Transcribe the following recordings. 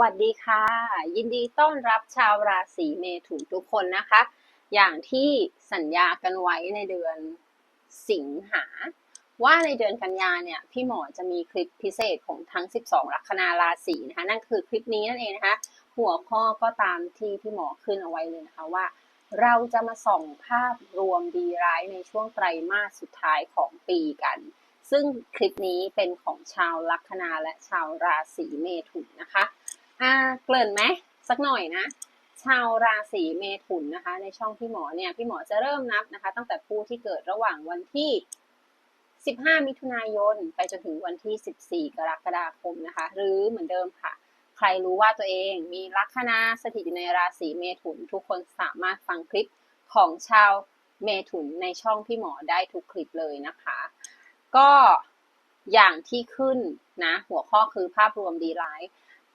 วัสดีค่ะ ยินดีต้อนรับชาวราศีเมถุนทุกคนนะคะ อย่างที่สัญญากันไว้ในเดือนสิงหา ว่าในเดือนกันยาเนี่ย พี่หมอจะมีคลิปพิเศษของทั้ง 12 ลัคนาราศีนะคะ นั่นคือคลิปนี้นั่นเองนะคะ หัวข้อก็ตามที่พี่หมอขึ้นเอาไว้เลยนะคะว่า เราจะมาส่องภาพรวมดีร้ายในช่วงไตรมาสสุดท้ายของปีกันซึ่งคลิปนี้เป็นของชาวลัคนาและชาวราศีเมถุนนะคะ อ่าเกริ่นไหมสักหน่อยนะ ชาวราศีเมถุนนะคะ ในช่องพี่หมอเนี่ยพี่หมอจะเริ่มนับนะคะ ตั้งแต่ผู้ที่เกิดระหว่างวันที่ 15 มิถุนายน ไปจนถึงวันที่ 14 กรกฎาคมนะคะ หรือเหมือนเดิมค่ะ ใครรู้ว่าตัวเองมีลัคนาสถิตอยู่ในราศีเมถุน ทุกคนสามารถฟังคลิปของชาวเมถุนในช่องพี่หมอได้ทุกคลิปเลยนะคะ ก็อย่างที่ขึ้นนะ หัวข้อคือภาพรวมดีร้าย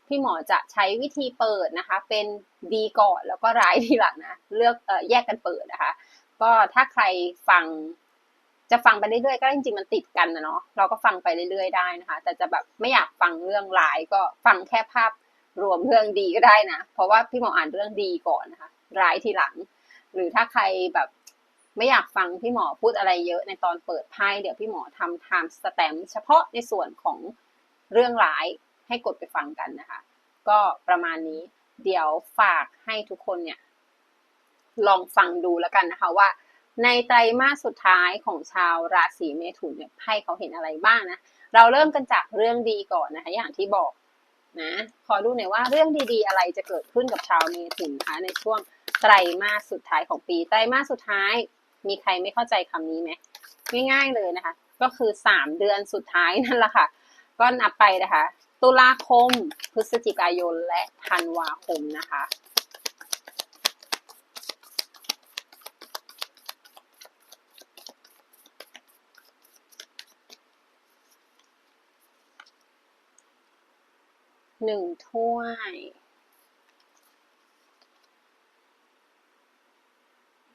พี่หมอจะใช้วิธีเปิดนะคะ เป็นดีก่อนแล้วก็ร้ายทีหลังนะเลือกเอ่อแยกกันเปิดนะคะ ก็ถ้าใครฟังจะฟังไปเรื่อยๆก็จริงๆมันติดกันนะเนาะเราก็ฟังไปเรื่อยๆได้นะคะ แต่จะแบบไม่อยากฟังเรื่องร้ายก็ฟังแค่ภาพรวมเรื่องดีก็ได้นะ เพราะว่าพี่หมออ่านเรื่องดีก่อนนะคะ ร้ายทีหลัง หรือถ้าใครแบบไม่อยากฟังพี่หมอพูดอะไรเยอะในตอนเปิดไพ่เดี๋ยวพี่หมอทำ time stamp เฉพาะในส่วนของเรื่องร้าย ให้กดไปฟังกันนะคะ ก็ประมาณนี้เดี๋ยวฝากให้ทุกคนเนี่ยลองฟังดูแล้วกันนะคะว่า ในไตรมาสสุดท้ายของชาวราศีเมถุนเนี่ยไพ่เขาเห็นอะไรบ้างนะเราเริ่มกันจากเรื่องดีก่อนนะคะ อย่างที่บอกนะขอดูหน่อยว่าเรื่องดีๆ อะไรจะเกิดขึ้นกับชาวเมถุนคะในช่วงไตรมาสสุดท้ายของปี ไตรมาสสุดท้าย มีใครไม่เข้าใจคำนี้ไหมง่ายๆเลยนะคะ ก็คือสามเดือนสุดท้ายนั่นแหละค่ะ ก็นับไปนะคะ ตุลาคม พฤศจิกายน และธันวาคมนะคะ หนึ่งถ้วย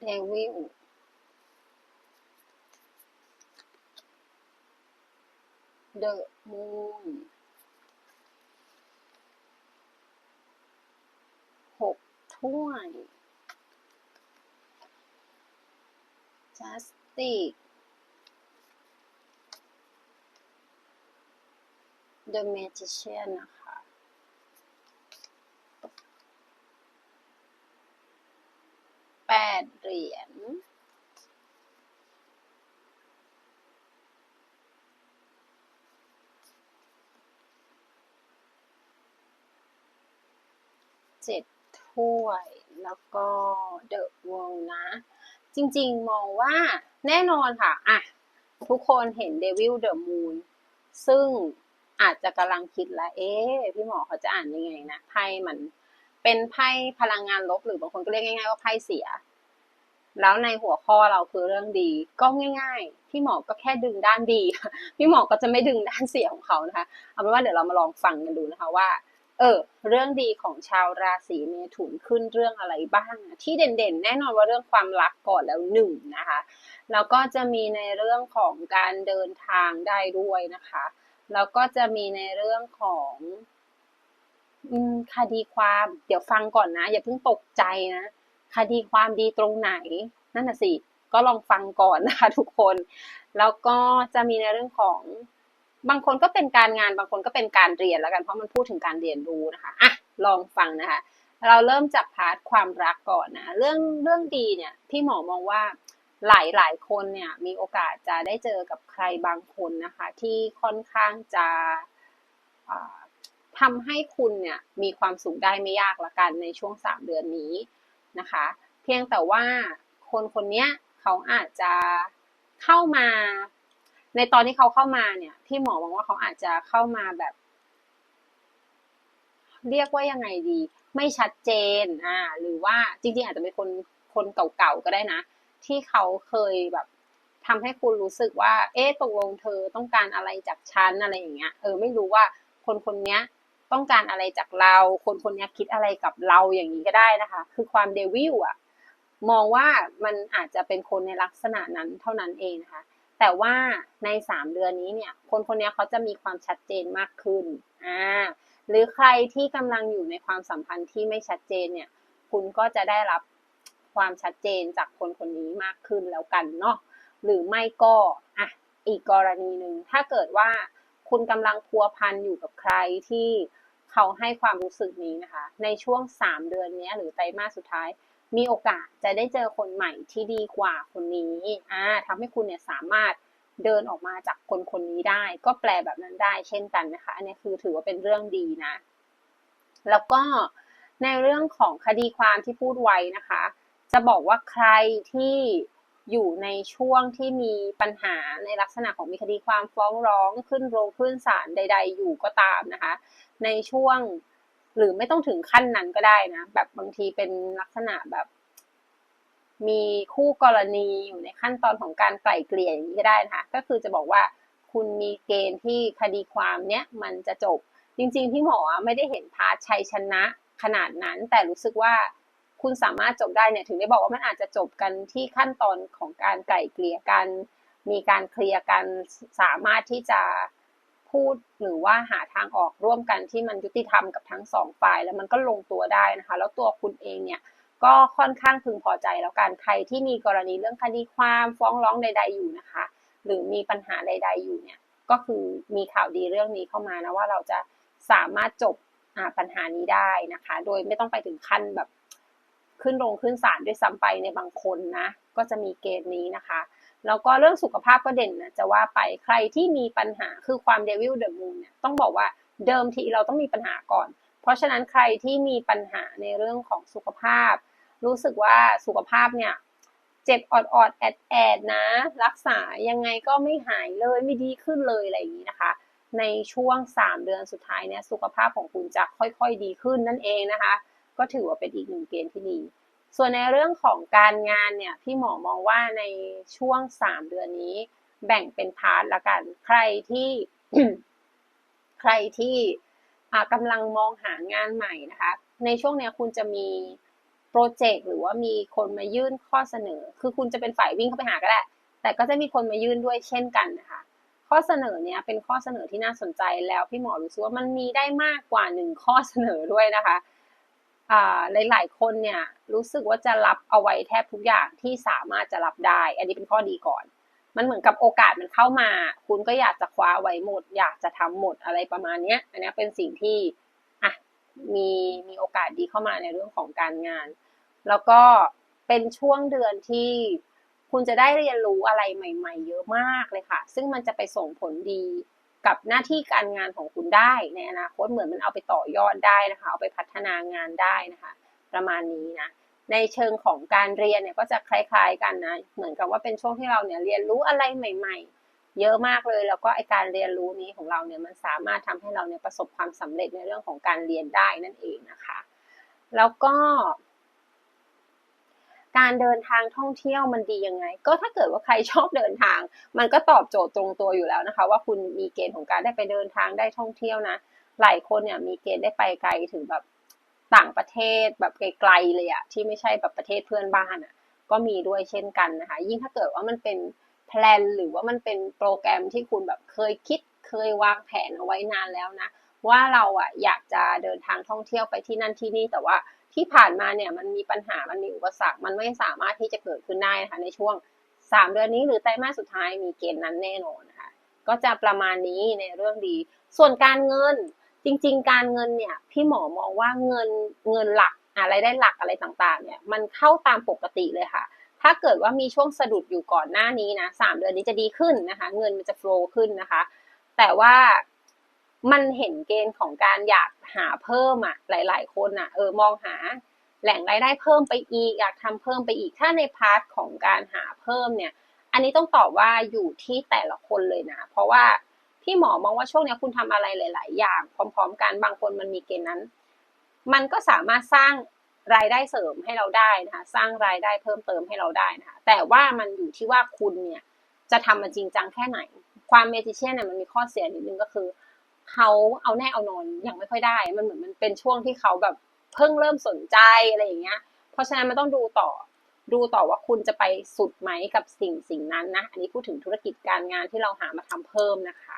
เดวิลเดอะมูน หก ถ้วยจัสติก The Magician นะคะ แปดเหรียญเจ็ด ถ้วย แล้วก็เดอะวอลนะ จริงๆมองว่าแน่นอนค่ะ อะ ทุกคนเห็นเดวิลเดอะมูนซึ่งอาจจะกำลังคิดแล้วเอ๊ะพี่หมอเขาจะอ่านยังไงนะ ไพ่มันเป็นไพ่พลังงานลบหรือบางคนก็เรียกง่ายๆว่าไพ่เสีย แล้วในหัวข้อเราคือเรื่องดี ก็ง่าย ๆ พี่หมอก็แค่ดึงด้านดี พี่หมอก็จะไม่ดึงด้านเสียของเขานะคะ เอาเป็นว่าเดี๋ยวเรามาลองฟังกันดูนะคะว่า ออ เรื่องดีของชาวราศีเมถุนขึ้นเรื่องอะไรบ้าง ที่เด่นๆ แน่นอนว่าเรื่องความรักก่อนแล้วหนึ่งนะคะ แล้วก็จะมีในเรื่องของการเดินทางได้ด้วยนะคะ แล้วก็จะมีในเรื่องของคดีความ เดี๋ยวฟังก่อนนะ อย่าเพิ่งตกใจนะ คดีความดีตรงไหน นั่นน่ะสิ ก็ลองฟังก่อนนะคะทุกคน แล้วก็จะมีในเรื่องของ บางคนก็เป็นการงานบางคนก็เป็นการเรียนแล้วกันเพราะมันพูดถึงการเรียนรู้นะคะอะลองฟังนะคะ เราเริ่มจากพาร์ทความรักก่อนนะ เรื่องเรื่องดีเนี่ยพี่หมอมองว่าหลายหลายคนเนี่ยมีโอกาสจะได้เจอกับใครบางคนนะคะ ที่ค่อนข้างจะอ่าทำให้คุณเนี่ยมีความสุขได้ไม่ยากละกันในช่วงสามเดือนนี้นะคะ เพียงแต่ว่าคนคนนี้เขาอาจจะเข้ามา ในตอนที่เขาเข้ามาเนี่ยพี่หมอมองว่าเขาอาจจะเข้ามาแบบ เรียกว่ายังไงดี ไม่ชัดเจน อ่า หรือว่าจริงๆ อาจจะเป็นคนคนเก่าๆก็ได้นะ ที่เขาเคยแบบทำให้คุณรู้สึกว่า เอ๊ะตกลงเธอต้องการอะไรจากฉันอะไรอย่างเงี้ยเออไม่รู้ว่าคนคนนี้ต้องการอะไรจากเรา คนคนนี้คิดอะไรกับเราอย่างนี้ก็ได้นะคะ คือความเดวิลอะมองว่ามันอาจจะเป็นคนในลักษณะนั้นเท่านั้นเองนะคะ แต่ว่าในสามเดือนนี้เนี่ย คนคนนี้เขาจะมีความชัดเจนมากขึ้นอ่าหรือใครที่กำลังอยู่ในความสัมพันธ์ที่ไม่ชัดเจนเนี่ย คุณก็จะได้รับความชัดเจนจากคนคนนี้มากขึ้นแล้วกันเนาะหรือไม่ก็อะอีกกรณีหนึ่งถ้าเกิดว่าคุณกำลังพัวพันอยู่กับใครที่ เขาให้ความรู้สึกนี้นะคะ ในช่วง 3 เดือนนี้หรือไตรมาสสุดท้าย มีโอกาสจะได้เจอคนใหม่ที่ดีกว่าคนนี้อ่าทำให้คุณเนี่ยสามารถเดินออกมาจากคนคนนี้ได้ ก็แปลแบบนั้นได้เช่นกันนะคะ อันนี้คือถือว่าเป็นเรื่องดีนะ แล้วก็ในเรื่องของคดีความที่พูดไว้นะคะ จะบอกว่าใครที่ อยู่ในช่วงที่มีปัญหาในลักษณะของมีคดีความฟ้องร้องขึ้นโรงขึ้นศาลใด ๆ อยู่ก็ตามนะคะ ในช่วงหรือไม่ต้องถึงขั้นนั้นก็ได้นะ แบบบางทีเป็นลักษณะแบบ มีคู่กรณีอยู่ในขั้นตอนของการไกล่เกลี่ยอย่างนี้ก็ได้นะคะก็คือจะบอกว่าคุณมีเกณฑ์ที่คดีความเนี้ยมันจะจบ จริง ๆ พี่หมอไม่ได้เห็นพาร์ทชัยชนะขนาดนั้น แต่รู้สึกว่า คุณสามารถจบได้เนี่ยถึงได้บอกว่ามันอาจจะจบกันที่ขั้นตอนของการไกล่เกลี่ยกันมีการเคลียร์กันสามารถที่จะพูดหรือว่าหาทางออกร่วมกันที่มันยุติธรรมกับทั้งสองฝ่าย แล้วมันก็ลงตัวได้นะคะ แล้วตัวคุณเองเนี่ยก็ค่อนข้างพึงพอใจแล้วกันใครที่มีกรณีเรื่องคดีความฟ้องร้องใด ๆอยู่นะคะ หรือมีปัญหาใด ๆ อยู่เนี่ยก็คือมีข่าวดีเรื่องนี้เข้ามานะว่าเราจะสามารถจบปัญหานี้ได้นะคะ โดยไม่ต้องไปถึงขั้นแบบ ขึ้นโรงขึ้นศาลด้วยซ้ำไปในบางคนนะ ก็จะมีเกณฑ์นี้นะคะ แล้วก็เรื่องสุขภาพก็เด่นนะ จะว่าไปใครที่มีปัญหาคือความเดวิลเดอะมูนเนี่ยต้องบอกว่าเดิมทีเราต้องมีปัญหาก่อน เพราะฉะนั้นใครที่มีปัญหาในเรื่องของสุขภาพ รู้สึกว่าสุขภาพเนี่ยเจ็บออดๆแอดแอดนะ รักษายังไงก็ไม่หายเลยไม่ดีขึ้นเลยอะไรอย่างนี้นะคะ ในช่วง 3 เดือนสุดท้ายเนี่ยสุขภาพของคุณจะค่อยๆดีขึ้นนั่นเองนะคะ ก็ถือว่าเป็นอีกหนึ่งเกณฑ์ที่ดี ส่วนในเรื่องของการงานเนี่ยพี่หมอมองว่าในช่วงสามเดือนนี้ แบ่งเป็นพาร์ทละกัน ใครที่ใครที่กำลังมองหางานใหม่นะคะ ในช่วงนี้คุณจะมีโปรเจกต์หรือว่ามีคนมายื่นข้อเสนอ คือคุณจะเป็นฝ่ายวิ่งเข้าไปหาก็ได้ แต่ก็จะมีคนมายื่นด้วยเช่นกันนะคะ ข้อเสนอเนี้ยเป็นข้อเสนอที่น่าสนใจแล้วพี่หมอรู้สึกว่ามันมีได้มากกว่าหนึ่งข้อเสนอด้วยนะคะ หลายๆคนเนี่ยรู้สึกว่าจะรับเอาไว้แทบทุกอย่างที่สามารถจะรับได้ อันนี้เป็นข้อดีก่อน มันเหมือนกับโอกาสมันเข้ามา คุณก็อยากจะคว้าไว้หมด อยากจะทำหมดอะไรประมาณนี้อันนี้เป็นสิ่งที่อะมีมีโอกาสดีเข้ามาในเรื่องของการงาน แล้วก็เป็นช่วงเดือนที่คุณจะได้เรียนรู้อะไรใหม่ ๆ เยอะมากเลยค่ะ ซึ่งมันจะไปส่งผลดี กับหน้าที่การงานของคุณได้ในอนาคตเหมือนมันเอาไปต่อยอดได้นะคะ เอาไปพัฒนางานได้นะคะ ประมาณนี้นะในเชิงของการเรียนเนี่ยก็จะคล้าย ๆ กันนะเหมือนกับว่าเป็นช่วงที่เราเนี่ยเรียนรู้อะไรใหม่ ๆ เยอะมากเลยแล้วก็ไอการเรียนรู้นี้ของเราเนี่ยมันสามารถทำให้เราเนี่ยประสบความสำเร็จในเรื่องของการเรียนได้นั่นเองนะคะ แล้วก็ การเดินทางท่องเที่ยวมันดียังไง ก็ถ้าเกิดว่าใครชอบเดินทาง มันก็ตอบโจทย์ตรงตัวอยู่แล้วนะคะ ว่าคุณมีเกณฑ์ของการได้ไปเดินทางได้ท่องเที่ยวนะหลายคนเนี่ยมีเกณฑ์ได้ไปไกลถึงแบบต่างประเทศแบบไกลๆเลยอะที่ไม่ใช่แบบประเทศเพื่อนบ้านอะก็มีด้วยเช่นกันนะคะ ยิ่งถ้าเกิดว่ามันเป็นแพลนหรือว่ามันเป็นโปรแกรมที่คุณแบบเคยคิดเคยวางแผนเอาไว้นานแล้วนะ ว่าเราอะอยากจะเดินทางท่องเที่ยวไปที่นั่นที่นี่แต่ว่า ที่ผ่านมาเนี่ยมันมีปัญหา มันมีอุปสรรค มันไม่สามารถที่จะเกิดขึ้นได้นะคะในช่วง 3 เดือนนี้หรือไตรมาสสุดท้ายมีเกณฑ์นั้นแน่นอนนะคะก็จะประมาณนี้ในเรื่องดี ส่วนการเงินจริง ๆ การเงินเนี่ยพี่หมอมองว่าเงินเงินหลักอะไรได้หลักอะไรต่างๆเนี่ยมันเข้าตามปกติเลยค่ะ ถ้าเกิดว่ามีช่วงสะดุดอยู่ก่อนหน้านี้นะสามเดือนนี้จะดีขึ้นนะคะ เงินมันจะโฟล์ขึ้นนะคะ แต่ว่า มันเห็นเกณฑ์ของการอยากหาเพิ่มอะหลาย ๆ คนอะเออมองหาแหล่งรายได้เพิ่มไปอีกอยากทำเพิ่มไปอีกถ้าในพาร์ทของการหาเพิ่มเนี่ย อันนี้ต้องตอบว่าอยู่ที่แต่ละคนเลยนะ เพราะว่าพี่หมอมองว่าช่วงนี้คุณทำอะไรหลาย ๆ อย่าง พร้อม ๆ กันบางคนมันมีเกณฑ์นั้น มันก็สามารถสร้างรายได้เสริมให้เราได้นะคะสร้างรายได้เพิ่มเติมให้เราได้นะคะแต่ว่ามันอยู่ที่ว่าคุณเนี่ยจะทำมันจริงจังแค่ไหน ความเมจิเชียนเนี่ยมันมีข้อเสียนิดนึงก็คือ เขาเอาแน่เอานอนอย่างไม่ค่อยได้ มันเหมือนมันเป็นช่วงที่เขาแบบเพิ่งเริ่มสนใจอะไรอย่างเงี้ย เพราะฉะนั้นมันต้องดูต่อ ดูต่อว่าคุณจะไปสุดไหมกับสิ่งสิ่งนั้นนะ อันนี้พูดถึงธุรกิจการงานที่เราหามาทำเพิ่มนะคะ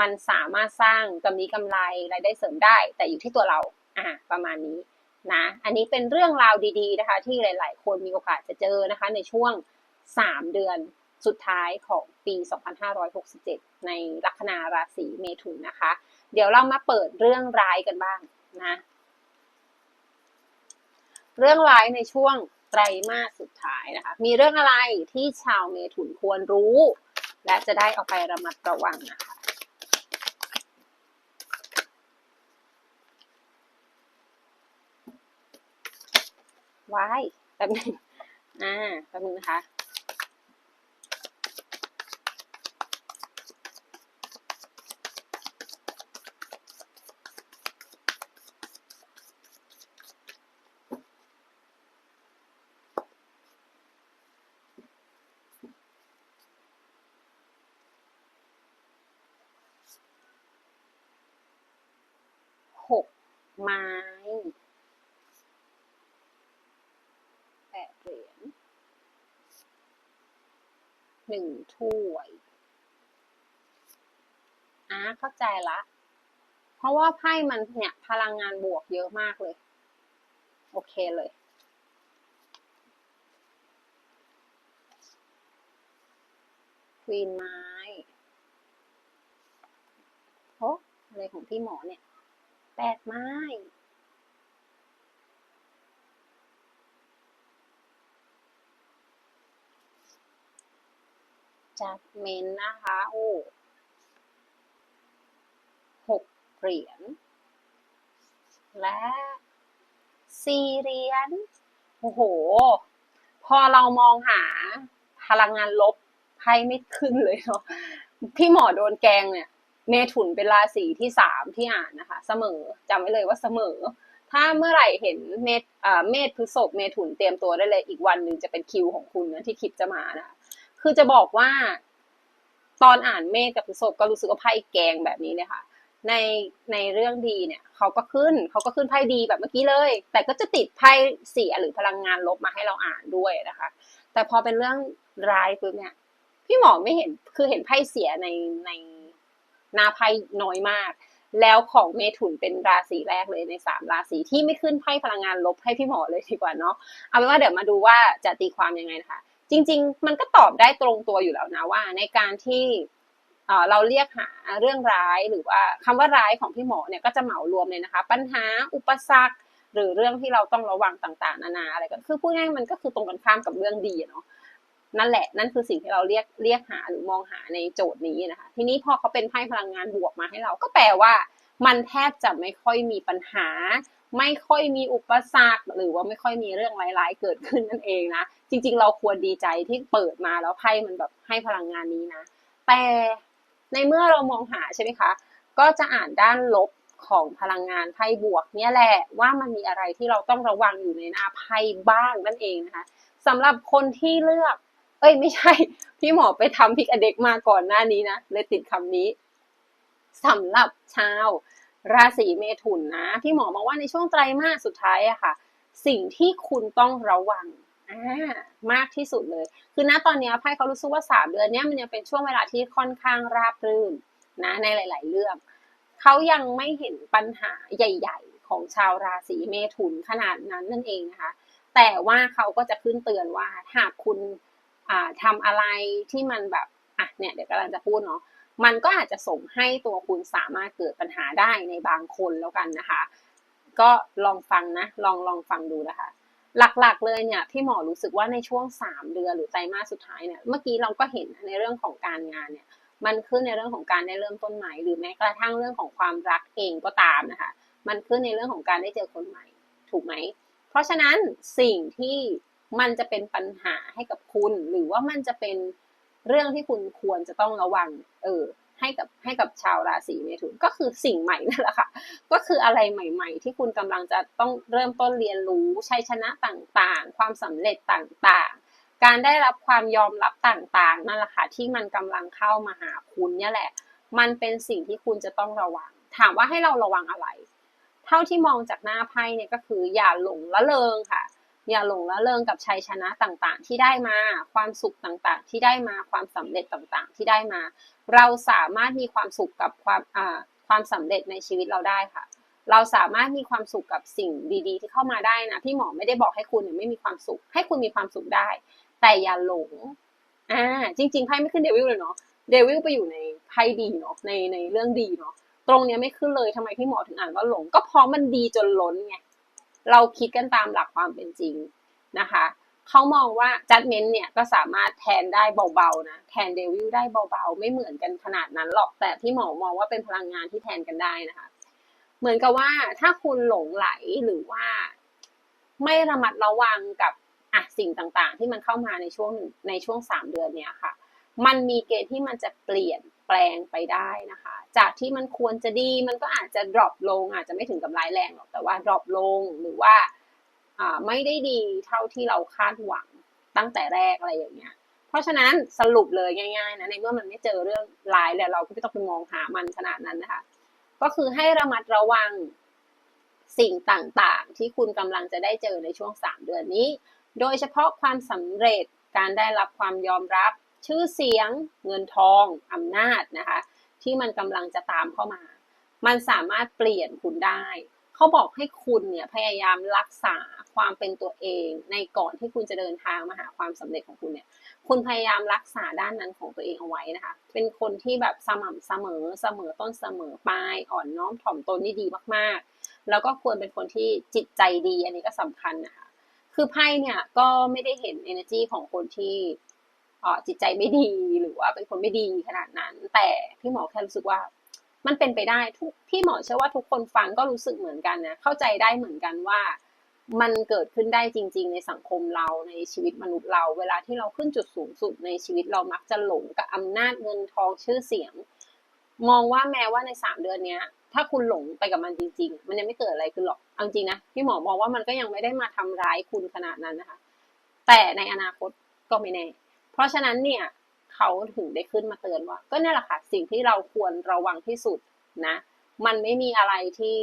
มันสามารถสร้างกำไรกำไรรายได้เสริมได้ แต่อยู่ที่ตัวเรา อ่า ประมาณนี้นะ อันนี้เป็นเรื่องราวดี ๆนะคะ ที่หลาย ๆ คนมีโอกาสจะเจอนะคะ ในช่วง 3 เดือน สุดท้ายของปี 2567 ในลัคนาราศีเมถุนนะคะ เดี๋ยวเรามาเปิดเรื่องร้ายกันบ้างนะ เรื่องร้ายในช่วงไตรมาสสุดท้ายนะคะ มีเรื่องอะไรที่ชาวเมถุนควรรู้ และจะได้เอาไประมัดระวังนะคะ ไว้แป๊บนึงอ่าแป๊บนึงนะคะ หกไม้แปดเหรียญหนึ่งถ้วยอ่าเข้าใจละ เพราะว่าไพ่มันเนี่ยพลังงานบวกเยอะมากเลย โอเคเลยควีนไม้โอ้อะไรของพี่หมอเนี่ย แปดไม้จัดเมนนะคะโอ้หกเหรียญและสี่เหรียญโอ้โห พอเรามองหาพลังงานลบไพ่ไม่ขึ้นเลยเนาะพี่หมอโดนแกงเนี่ย เมถุนเป็นราศีที่สามที่อ่านนะคะ เสมอจำไว้เลยว่าเสมอ ถ้าเมื่อไหร่เห็นเมษอ่าเมษพฤษภเมถุนเตรียมตัวได้เลยอีกวันหนึ่งจะเป็นคิวของคุณนะที่คลิปจะมานะคะคือจะบอกว่า ตอนอ่านเมษกับพฤษภก็รู้สึกว่าไพ่แกงแบบนี้เลยค่ะ ในในเรื่องดีเนี่ยเขาก็ขึ้นเขาก็ขึ้นไพ่ดีแบบเมื่อกี้เลย แต่ก็จะติดไพ่เสียหรือพลังงานลบมาให้เราอ่านด้วยนะคะ แต่พอเป็นเรื่องร้ายปุ๊บเนี่ย พี่หมอไม่เห็นคือเห็นไพ่เสียในใน หน้าไพ่น้อยมาก แล้วของเมถุนเป็นราศีแรกเลยในสามราศีที่ไม่ขึ้นไพ่พลังงานลบให้พี่หมอเลยดีกว่าเนาะเอาเป็นว่าเดี๋ยวมาดูว่าจะตีความยังไงนะคะ จริง ๆ มันก็ตอบได้ตรงตัวอยู่แล้วนะว่า ในการที่เราเรียกหาเรื่องร้ายหรือว่าคำว่าร้ายของพี่หมอเนี่ยก็จะเหมารวมเลยนะคะ ปัญหาอุปสรรคหรือเรื่องที่เราต้องระวังต่างๆ นานาอะไรก็คือพูดง่ายมันก็คือตรงกันข้ามกับเรื่องดีอะเนาะ นั่นแหละนั่นคือสิ่งที่เราเรียกเรียกหาหรือมองหาในโจทย์นี้นะคะ ทีนี้พอเขาเป็นไพ่พลังงานบวกมาให้เรา ก็แปลว่ามันแทบจะไม่ค่อยมีปัญหา ไม่ค่อยมีอุปสรรคหรือว่าไม่ค่อยมีเรื่องร้ายๆเกิดขึ้นนั่นเองนะจริง ๆ เราควรดีใจที่เปิดมาแล้วไพ่มันแบบให้พลังงานนี้นะ แต่ในเมื่อเรามองหาใช่ไหมคะ ก็จะอ่านด้านลบของพลังงานไพ่บวกเนี่ยแหละว่ามันมีอะไรที่เราต้องระวังอยู่ในหน้าไพ่บ้างนั่นเองนะคะสำหรับคนที่เลือก เอ้ยไม่ใช่ พี่หมอไปทำพิกอเด็กมาก่อนหน้านี้นะเลยติดคำนี้สำหรับชาวราศีเมถุนนะ พี่หมอบอกว่าในช่วงไตรมาสสุดท้ายอะค่ะ สิ่งที่คุณต้องระวังมากที่สุดเลย คือณตอนนี้ไพ่เขารู้สึกว่าสามเดือนนี้มันยังเป็นช่วงเวลาที่ค่อนข้างราบรื่นนะในหลาย ๆ เรื่องเขายังไม่เห็นปัญหาใหญ่ ๆ ของชาวราศีเมถุนขนาดนั้นนั่นเองนะคะแต่ว่าเขาก็จะขึ้นเตือนว่าหากคุณ ทำอะไรที่มันแบบอะเนี่ยเดี๋ยวกำลังจะพูดเนาะมันก็อาจจะส่งให้ตัวคุณสามารถเกิดปัญหาได้ในบางคนแล้วกันนะคะ ก็ลองฟังนะ ลองลองฟังดูนะคะ หลักๆเลยเนี่ยพี่หมอรู้สึกว่าในช่วง 3 เดือนหรือไตรมาสสุดท้ายเนี่ยเมื่อกี้เราก็เห็นในเรื่องของการงานเนี่ยมันขึ้นในเรื่องของการได้เริ่มต้นใหม่ หรือแม้กระทั่งเรื่องของความรักเองก็ตามนะคะ มันขึ้นในเรื่องของการได้เจอคนใหม่ ถูกไหม เพราะฉะนั้นสิ่งที่ มันจะเป็นปัญหาให้กับคุณ หรือว่ามันจะเป็นเรื่องที่คุณควรจะต้องระวัง เออ ให้กับให้กับชาวราศีเมถุนก็คือสิ่งใหม่นั่นแหละค่ะ ก็คืออะไรใหม่ ๆ ที่คุณกำลังจะต้องเริ่มต้นเรียนรู้ชัยชนะต่างๆ ความสำเร็จต่างๆ การได้รับความยอมรับต่างๆนั่นแหละค่ะที่มันกำลังเข้ามาหาคุณเนี่ยแหละ มันเป็นสิ่งที่คุณจะต้องระวัง ถามว่าให้เราระวังอะไร เท่าที่มองจากหน้าไพ่เนี่ยก็คืออย่าหลงละเลงค่ะ อย่าหลงละเลงกับชัยชนะต่างๆ ที่ได้มา ความสุขต่างๆ ที่ได้มา ความสำเร็จต่างๆ ที่ได้มา เราสามารถมีความสุขกับความอ่าความสำเร็จในชีวิตเราได้ค่ะ เราสามารถมีความสุขกับสิ่งดีๆ ที่เข้ามาได้นะ พี่หมอไม่ได้บอกให้คุณเนี่ยไม่มีความสุข ให้คุณมีความสุขได้ แต่อย่าหลง อ่า จริงๆไพ่ไม่ขึ้นเดวิลเลยเนาะ เดวิลไปอยู่ในไพ่ดีเนาะ ในในเรื่องดีเนาะ ตรงเนี้ยไม่ขึ้นเลยทำไมพี่หมอถึงอ่านว่าหลง ก็เพราะมันดีจนล้นไง เราคิดกันตามหลักความเป็นจริงนะคะเขามองว่าจัดเมนต์เนี่ยก็สามารถแทนได้เบาๆนะแทนเดวิลได้เบาๆ ไม่เหมือนกันขนาดนั้นหรอกแต่พี่หมอมองว่าเป็นพลังงานที่แทนกันได้นะคะ เหมือนกับว่าถ้าคุณหลงไหลหรือว่า ไม่ระมัดระวังกับอะสิ่งต่างๆ ที่มันเข้ามาในช่วงในช่วงสามเดือนเนี้ยค่ะ มันมีเกณฑ์ที่มันจะเปลี่ยนแปลงไปได้นะคะ จากที่มันควรจะดีมันก็อาจจะ drop ลง อาจจะไม่ถึงกับร้ายแรงหรอกแต่ว่า drop ลงหรือว่าไม่ได้ดีเท่าที่เราคาดหวังตั้งแต่แรกอะไรอย่างเงี้ย เพราะฉะนั้นสรุปเลยง่ายๆนะในเมื่อมันไม่เจอเรื่องร้ายแล้วเราก็ไม่ต้องไปมองหามันขนาดนั้นนะคะ ก็คือให้ระมัดระวังสิ่งต่างๆ ที่คุณกำลังจะได้เจอในช่วงสามเดือนนี้ โดยเฉพาะความสำเร็จการได้รับความยอมรับ ชื่อเสียง เงินทองอำนาจนะคะ ที่มันกำลังจะตามเข้ามา มันสามารถเปลี่ยนคุณได้ เขาบอกให้คุณเนี่ยพยายามรักษาความเป็นตัวเอง ในก่อนที่คุณจะเดินทางมาหาความสำเร็จของคุณเนี่ย คุณพยายามรักษาด้านนั้นของตัวเองเอาไว้นะคะ เป็นคนที่แบบสม่ำเสมอเสมอต้นเสมอปลายอ่อนน้อมถ่อมตนนี่ดีมากๆ แล้วก็ควรเป็นคนที่จิตใจดีอันนี้ก็สำคัญนะคะ คือไพ่เนี่ยก็ไม่ได้เห็น energy ของคนที่ จิตใจไม่ดีหรือว่าเป็นคนไม่ดีขนาดนั้น แต่พี่หมอแค่รู้สึกว่า มันเป็นไปได้ทุกพี่หมอเชื่อว่าทุกคนฟังก็รู้สึกเหมือนกันนะเข้าใจได้เหมือนกันว่า มันเกิดขึ้นได้จริง ๆ ในสังคมเราในชีวิตมนุษย์เรา เวลาที่เราขึ้นจุดสูงสุดในชีวิตเรามักจะหลงกับอำนาจเงินทองชื่อเสียง มองว่าแม้ว่าในสามเดือนเนี้ยถ้าคุณหลงไปกับมันจริง ๆ มันยังไม่เกิดอะไรขึ้นหรอกเอาจริงนะพี่หมอมองว่ามันก็ยังไม่ได้มาทำร้ายคุณขนาดนั้นนะคะ แต่ในอนาคตก็ไม่แน่ เพราะฉะนั้นเนี่ยเขาถึงได้ขึ้นมาเตือนว่า ก็นี่แหละค่ะสิ่งที่เราควรระวังที่สุดนะ มันไม่มีอะไรที่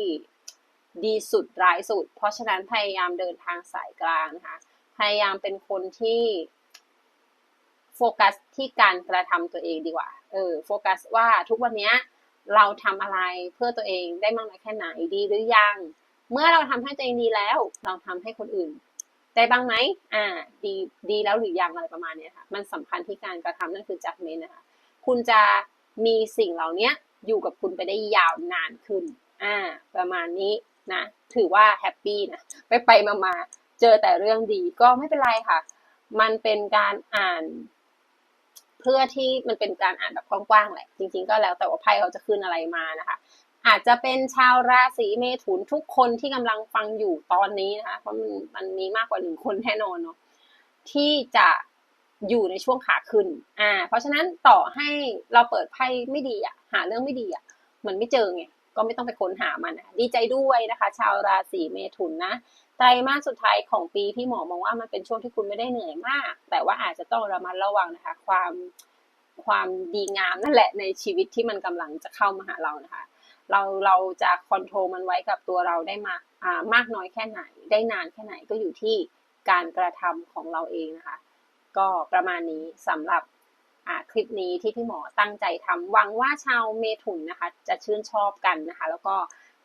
ดีสุดร้ายสุด เพราะฉะนั้นพยายามเดินทางสายกลางนะคะพยายามเป็นคนที่โฟกัสที่การกระทำตัวเองดีกว่า เออ โฟกัสว่าทุกวันนี้เราทำอะไรเพื่อตัวเองได้มากน้อยแค่ไหนดีหรือยัง เมื่อเราทำให้ตัวเองดีแล้ว เราทำให้คนอื่น ได้บ้างไหมอ่า ดีดีแล้วหรือยังอะไรประมาณนี้ค่ะ มันสำคัญที่การกระทำนั่นคือจัดเมนนะคะ คุณจะมีสิ่งเหล่านี้อยู่กับคุณไปได้ยาวนานขึ้น อ่า ประมาณนี้นะ ถือว่าแฮปปี้นะ ไปไปมามาเจอแต่เรื่องดีก็ไม่เป็นไรค่ะ มันเป็นการอ่าน เพื่อที่มันเป็นการอ่านแบบกว้างๆแหละ จริง ๆ ก็แล้วแต่ว่าไพ่เขาจะขึ้นอะไรมานะคะ อาจจะเป็นชาวราศีเมถุนทุกคนที่กำลังฟังอยู่ตอนนี้นะคะ เพราะมันมันมีมากกว่าหนึ่งคนแน่นอนเนาะที่จะอยู่ในช่วงขาขึ้น อ่า เพราะฉะนั้นต่อให้เราเปิดไพ่ไม่ดีอะหาเรื่องไม่ดีอะมันไม่เจอไงก็ไม่ต้องไปค้นหามันนะดีใจด้วยนะคะ ชาวราศีเมถุนนะไตรมาสสุดท้ายของปีพี่หมอมองว่ามันเป็นช่วงที่คุณไม่ได้เหนื่อยมาก แต่ว่าอาจจะต้องระมัดระวังนะคะ ความความดีงามนั่นแหละในชีวิตที่มันกำลังจะเข้ามาหาเรานะคะ เราเราจะคอนโทรลมันไว้กับตัวเราได้มากอ่ามากน้อยแค่ไหน ได้นานแค่ไหนก็อยู่ที่การกระทำของเราเองนะคะ ก็ประมาณนี้สำหรับอ่าคลิปนี้ที่พี่หมอตั้งใจทำหวังว่าชาวเมถุนนะคะ จะชื่นชอบกันนะคะ แล้วก็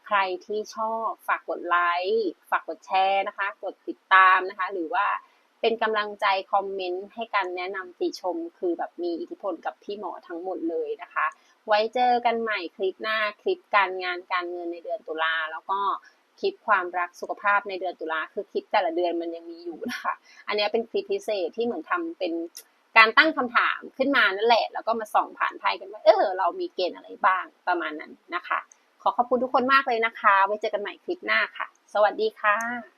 ใครที่ชอบฝากกดไลค์ฝากกดแชร์นะคะ กดติดตามนะคะ หรือว่าเป็นกำลังใจคอมเมนต์ให้กันแนะนำติชม คือแบบมีอิทธิพลกับพี่หมอทั้งหมดเลยนะคะ ไว้เจอกันใหม่คลิปหน้าคลิปการงานการเงินในเดือนตุลาแล้วก็คลิปความรักสุขภาพในเดือนตุลาคือคลิปแต่ละเดือนมันยังมีอยู่นะคะ อันนี้เป็นคลิปพิเศษที่เหมือนทำเป็นการตั้งคำถามขึ้นมานั่นแหละ แล้วก็มาส่องผ่านไพ่กันว่าเออเรามีเกณฑ์อะไรบ้างประมาณนั้นนะคะ ขอขอบคุณทุกคนมากเลยนะคะ ไว้เจอกันใหม่คลิปหน้าค่ะ สวัสดีค่ะ